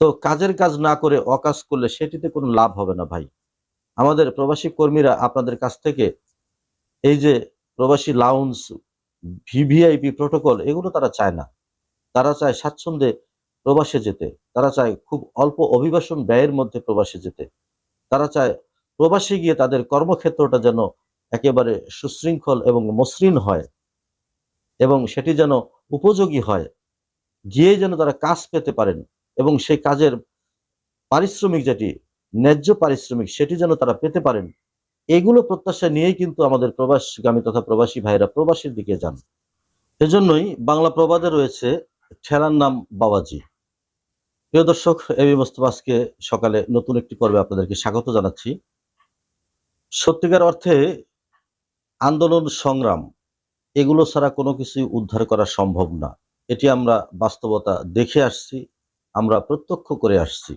তো কাজের কাজ না করে অকাজ করলে সেটিতে কোনো লাভ হবে না ভাই। আমাদের প্রবাসী কর্মীরা আপনাদের কাছ থেকে এই যে প্রবাসী লাউন্স ভিভিআইপি প্রোটোকল এগুলো তারা চায় না। তারা চায় স্বাচ্ছন্দ্যে প্রবাসে যেতে। তারা চায় খুব অল্প অভিবাসন ব্যয়ের মধ্যে প্রবাসে যেতে। তারা চায় প্রবাসে গিয়ে তাদের কর্মক্ষেত্রটা যেন একেবারে সুশৃঙ্খল এবং মসৃণ হয় এবং সেটি যেন উপযোগী হয়। গিয়ে যেন তারা কাজ পেতে পারেন। এবং সেই কাজের পারিশ্রমিক যেটি, ন্যায্য পারিশ্রমিক, সেটি যেন তারা পেতে পারেন, এগুলো প্রত্যাশা নিয়েই কিন্তু আমাদের প্রবাসগামী তথা প্রবাসী ভাইরা প্রবাসীর দিকে যান। এজন্যই বাংলা প্রবাদে রয়েছে ঠেলার নাম বাবাজি। প্রিয় দর্শক এবি মোস্তফা আজকে সকালে নতুন একটি পর্বে আপনাদেরকে স্বাগত জানাচ্ছি। সত্যিকার অর্থে আন্দোলন সংগ্রাম, এগুলো ছাড়া কোনো কিছুই উদ্ধার করা সম্ভব না। এটি আমরা বাস্তবতা দেখে আসছি। আমরা প্রত্যক্ষ করে আসছি।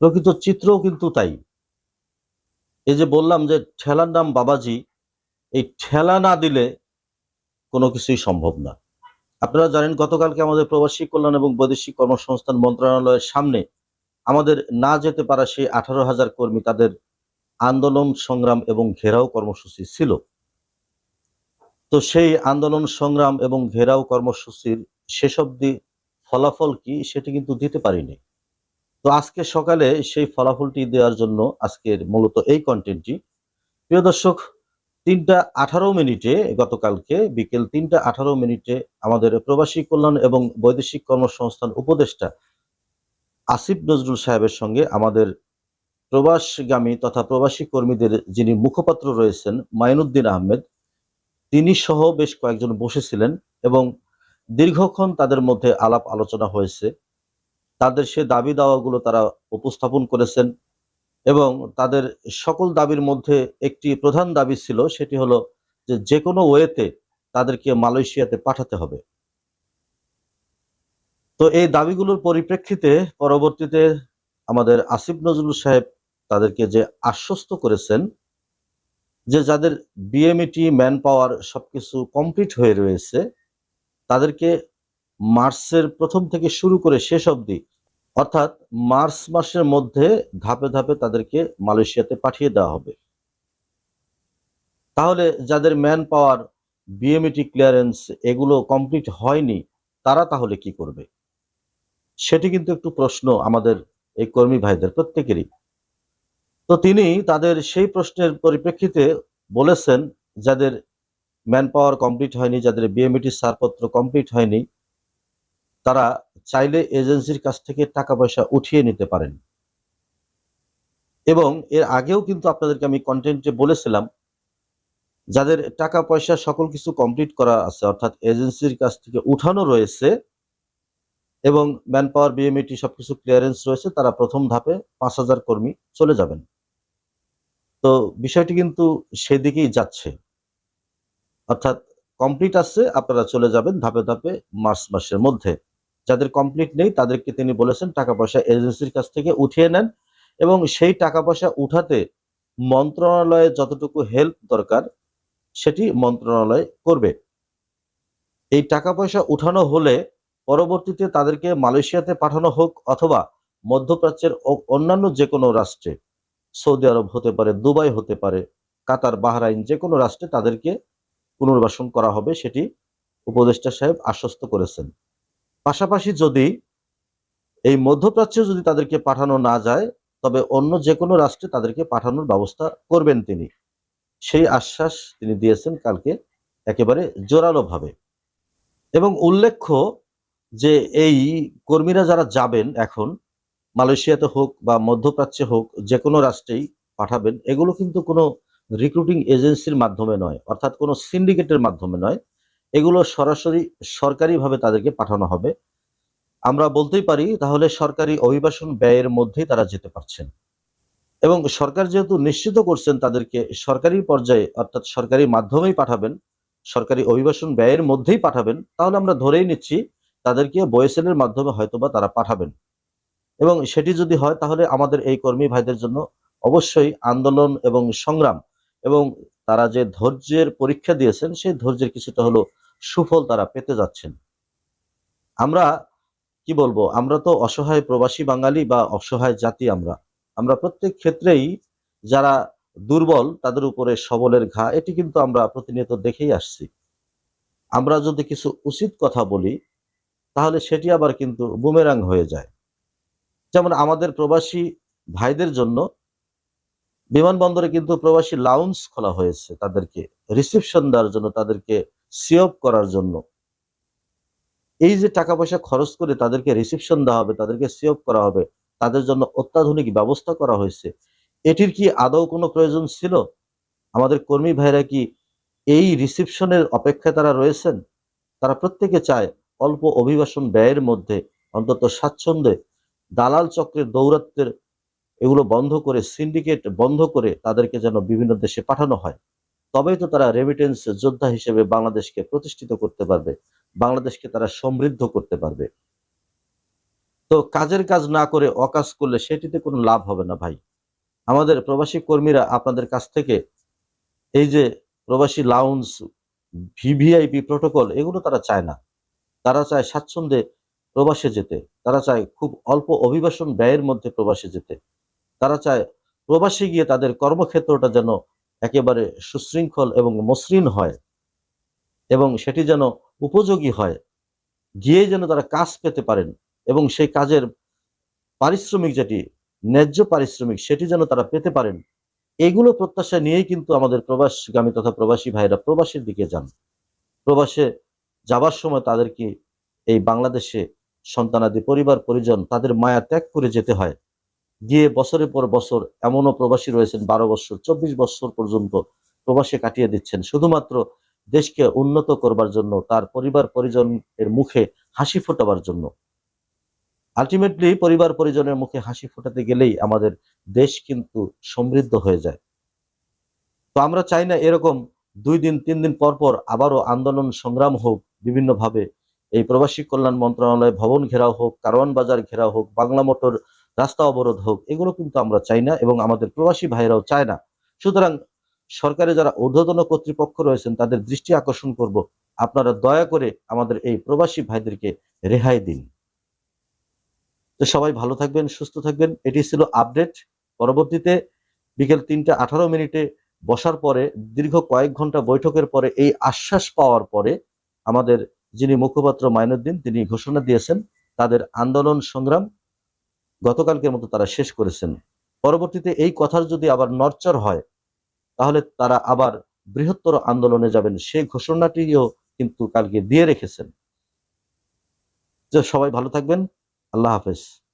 প্রকৃত চিত্রও কিন্তু তাই। এই যে বললাম যে ঠেলার নাম বাবাজি, এই ঠেলা না দিলে কোনো কিছুই সম্ভব না। আপনারা জানেন গতকালকে আমাদের প্রবাসী কল্যাণ এবং বৈদেশিক কর্মসংস্থান মন্ত্রণালয়ের সামনে আমাদের না যেতে পারা সেই আঠারো হাজার কর্মী তাদের আন্দোলন সংগ্রাম এবং ঘেরাও কর্মসূচি ছিল। তো সেই আন্দোলন সংগ্রাম এবং ঘেরাও কর্মসূচির শেষ অবধি ফলাফল কি সেটি কিন্তু দিতে পারিনি। তো আজকে সকালে সেই ফলাফলটি দেওয়ার জন্য আজকের মূলত এই কন্টেন্টটি প্রিয় দর্শক, তিনটা আঠারো মিনিটে গতকালকে বিকেল তিনটা আঠারো মিনিটে আমাদের প্রবাসী কল্যাণ এবং বৈদেশিক কর্মসংস্থান উপদেষ্টা আসিফ নজরুল সাহেবের সঙ্গে আমাদের প্রবাসগামী তথা প্রবাসী কর্মীদের যিনি মুখপাত্র রয়েছেন, মাইনুদ্দিন আহমেদ, তিনি সহ বেশ কয়েকজন বসেছিলেন এবং দীর্ঘক্ষণ তাদের মধ্যে আলাপ আলোচনা হয়েছে। তাদের সে দাবি দাওয়াগুলো তারা উপস্থাপন করেছেন এবং তাদের সকল দাবির মধ্যে একটি প্রধান দাবি ছিল, সেটি হলো যে যে কোনো ওয়েতে তাদেরকে মালয়েশিয়াতে পাঠাতে হবে। তো এই দাবিগুলোর পরিপ্রেক্ষিতে পরবর্তীতে আমাদের আসিফ নজরুল সাহেব তাদেরকে যে আশ্বস্ত করেছেন, যে যাদের বিএমইটি ম্যান পাওয়ার সবকিছু কমপ্লিট হয়ে রয়েছে তাদেরকে মার্চের প্রথম থেকে শুরু করে শেষ অবধি, অর্থাৎ মার্চ মাসের মধ্যে ধাপে ধাপে তাদেরকে মালয়েশিয়াতে পাঠিয়ে দেওয়া হবে। তাহলে যাদের ম্যান পাওয়ার, বিএমইটি ক্লিয়ারেন্স এগুলো কমপ্লিট হয়নি, তারা তাহলে কি করবে? সেটি কিন্তু একটু প্রশ্ন আমাদের এই কর্মী ভাইদের প্রত্যেকেরই। তো তিনি তাদের সেই প্রশ্নের পরিপ্রেক্ষিতে বলেছেন, যাদের ম্যান পাওয়ার কমপ্লিট হয়নি, যাদের বিএমইটি ছাড়পত্র কমপ্লিট হয়নি, তারা চাইলে এজেন্সির কাছ থেকে টাকা পয়সা উঠিয়ে নিতে পারেন। এবং এর আগেও কিন্তু আপনাদেরকে আমি কন্টেন্টে বলেছিলাম, যাদের টাকা পয়সা সকল কিছু কমপ্লিট করা আছে, অর্থাৎ এজেন্সির কাছ থেকে উঠানো রয়েছে, এবং ম্যান পাওয়ার বিএমইটি সবকিছু ক্লিয়ারেন্স রয়েছে, তারা প্রথম ধাপে পাঁচ হাজার কর্মী চলে যাবেন। তো বিষয়টি কিন্তু সেদিকেই যাচ্ছে। অর্থাৎ কমপ্লিট আছে আপনারা চলে যাবেন ধাপে ধাপে মার্চ মাসের মধ্যে। যাদের কমপ্লিট নেই, তাদেরকে তিনি বলেছেন টাকা পয়সা এজেন্সির কাছ থেকে উঠিয়ে নেন এবং সেই টাকা পয়সা উঠাতে মন্ত্রণালয়ে যতটুকু হেল্প দরকার, সেটি মন্ত্রণালয় করবে। এই টাকা পয়সা উঠানো হলে পরবর্তীতে তাদেরকে মালয়েশিয়াতে পাঠানো হোক অথবা মধ্যপ্রাচ্যের অন্যান্য যে কোনো রাষ্ট্রে, সৌদি আরব হতে পারে, দুবাই হতে পারে, কাতার, বাহরাইন যে কোনো রাষ্ট্রে তাদেরকে পুনর্বাসন করা হবে, সেটি উপদেষ্টা সাহেব আশ্বস্ত করেছেন। পাশাপাশি যদি এই মধ্যপ্রাচ্যে যদি তাদেরকে পাঠানো না যায়, তবে অন্য যে কোনো রাষ্ট্রে তাদেরকে পাঠানোর ব্যবস্থা করবেন তিনি। সেই আশ্বাস তিনি দিয়েছেন কালকে একেবারে জোরালোভাবে। এবং উল্লেখ্য যে এই কর্মীরা যারা যাবেন এখন, মালয়েশিয়াতে হোক বা মধ্যপ্রাচ্যে হোক যে কোনো রাষ্ট্রেই পাঠাবেন, এগুলো কিন্তু কোনো রিক্রুটিং এজেন্সির মাধ্যমে নয়, অর্থাৎ কোনো সিন্ডিকেটের মাধ্যমে নয়। এগুলো সরাসরি সরকারিভাবে তাদেরকে পাঠানো হবে। আমরা বলতেই পারি, তাহলে সরকারি অভিবাসন ব্যয়ের মধ্যেই তারা যেতে পারছেন। এবং সরকার যেহেতু নিশ্চিত করছেন তাদেরকে সরকারি পর্যায়ে, অর্থাৎ সরকারি মাধ্যমেই পাঠাবেন, সরকারি অভিবাসন ব্যয়ের মধ্যেই পাঠাবেন, তাহলে আমরা ধরেই নিচ্ছি তাদেরকে বয়েসেলের মাধ্যমে হয়তোবা তারা পাঠাবেন। এবং সেটি যদি হয়, তাহলে আমাদের এই কর্মী ভাইদের জন্য অবশ্যই আন্দোলন এবং সংগ্রাম এবং তারা যে ধৈর্যের পরীক্ষা দিয়েছেন, সেই ধৈর্যের কিছুটা হলো সুফল তারা পেতে যাচ্ছেন। আমরা কি বলব? আমরা তো অসহায় প্রবাসী বাঙালি বা অসহায় জাতি আমরা। আমরা প্রত্যেক ক্ষেত্রেই যারা দুর্বল, তাদের উপরে সবলের ঘা, এটি কিন্তু আমরা প্রতিনিয়ত দেখেই আসছি। আমরা যদি কিছু উচিত কথা বলি, তাহলে সেটি আবার কিন্তু বুমেরাং হয়ে যায়। যেমন আমাদের প্রবাসী ভাইদের জন্য বিমানবন্দরে কিন্তু প্রবাসী লাউন্স খোলা হয়েছে তাদেরকে রিসেপশন দেওয়ার জন্য, তাদেরকে সিওপ করার জন্য। এই যে টাকা পয়সা খরচ করে তাদেরকে রিসেপশন দেওয়া হবে, তাদেরকে সিওপ করা হবে, তাদের জন্য অত্যাধুনিক ব্যবস্থা করা হয়েছে। এটির কি আদৌ কোনো প্রয়োজন ছিল? আমাদের কর্মী ভাইরা কি এই রিসেপশনের অপেক্ষায় তারা রয়েছেন? তারা প্রত্যেকে চায় অল্প অভিবাসন ব্যয়ের মধ্যে অন্তত স্বাচ্ছন্দ্যে দালাল চক্রের দৌরাত্বের এগুলো বন্ধ করে সিন্ডিকেট বন্ধ করে তাদেরকে যেন বিভিন্ন দেশে পাঠানো হয়। তবেই তো তারা রেমিটেন্স যোদ্ধা হিসেবে বাংলাদেশকে প্রতিষ্ঠিত করতে পারবে, বাংলাদেশকে তারা সমৃদ্ধ করতে পারবে। তো কাজের কাজ না করে অকাজ করলে সেটিতে কোনো লাভ হবে না ভাই। আমাদের প্রবাসী কর্মীরা আপনাদের কাছ থেকে এই যে প্রবাসী লাউন্স ভিভিআইপি প্রোটোকল এগুলো তারা চায় না। তারা চায় স্বাচ্ছন্দ্যে প্রবাসে যেতে। তারা চায় খুব অল্প অভিবাসন ব্যয়ের মধ্যে প্রবাসে যেতে। তারা চায় প্রবাসে গিয়ে তাদের কর্মক্ষেত্রটা যেন একেবারে সুশৃঙ্খল এবং মসৃণ হয় এবং সেটি যেন উপযোগী হয়, গিয়ে যেন তারা কাজ পেতে পারেন এবং সেই কাজের পারিশ্রমিক যেটি, ন্যায্য পারিশ্রমিক সেটি যেন তারা পেতে পারেন। এগুলো প্রত্যাশা নিয়েই কিন্তু আমাদের প্রবাসগামী তথা প্রবাসী ভাইরা প্রবাসের দিকে যান। প্রবাসে যাবার সময় তাদেরকে এই বাংলাদেশে সন্তানাদি, পরিবার, পরিজন তাদের মায়া ত্যাগ করে যেতে হয়? গিয়ে বছরের পর বছর এমনও প্রবাসী রয়েছেন, বারো বছর, চব্বিশ বছর পর্যন্ত প্রবাসে কাটিয়ে দিচ্ছেন। শুধুমাত্র দেশকে উন্নত করবার জন্য, তার পরিবার পরিজনের মুখে হাসি ফোটাবার জন্য। আলটিমেটলি পরিবার পরিজনের মুখে হাসি ফোটাতে গেলেই আমাদের দেশ কিন্তু সমৃদ্ধ হয়ে যায়। তো আমরা চাই না এরকম দুই দিন, তিন দিন পর পর আবারও আন্দোলন, সংগ্রাম হোক, বিভিন্নভাবে এই প্রবাসী কল্যাণ মন্ত্রণালয় ভবন ঘেরাও হোক, কারওয়ান বাজার ঘেরাও হোক, বাংলা মোটর রাস্তা অবরোধ হোক, এগুলো কিন্তু আমরা চাই না এবং আমাদের প্রবাসী ভাইরাও চায় না। সুতরাং সরকারে যারা ঊর্ধ্বতন কর্তৃপক্ষ রয়েছেন, তাদের দৃষ্টি আকর্ষণ করব। আপনারা দয়া করে আমাদের এই প্রবাসী ভাইদেরকে রেহাই দিন। তো সবাই ভালো থাকবেন, সুস্থ থাকবেন। এটি ছিল আপডেট। পরবর্তীতে বিকেল তিনটা আঠারো মিনিটে বসার পরে, দীর্ঘ কয়েক ঘণ্টা বৈঠকের পরে এই আশ্বাস পাওয়ার পরে আমাদের যিনি মুখপাত্র মাইনুদ্দিন, তিনি ঘোষণা দিয়েছেন, তাদের আন্দোলন সংগ্রাম গতকালকের মতো তারা শেষ করেছেন। পরবর্তীতে এই কথার যদি আবার নরচর হয়, তাহলে তারা আবার বৃহত্তর আন্দোলনে যাবেন। সেই ঘোষণাটিও কিন্তু কালকে দিয়ে রেখেছেন। যে সবাই ভালো থাকবেন। আল্লাহ হাফেজ।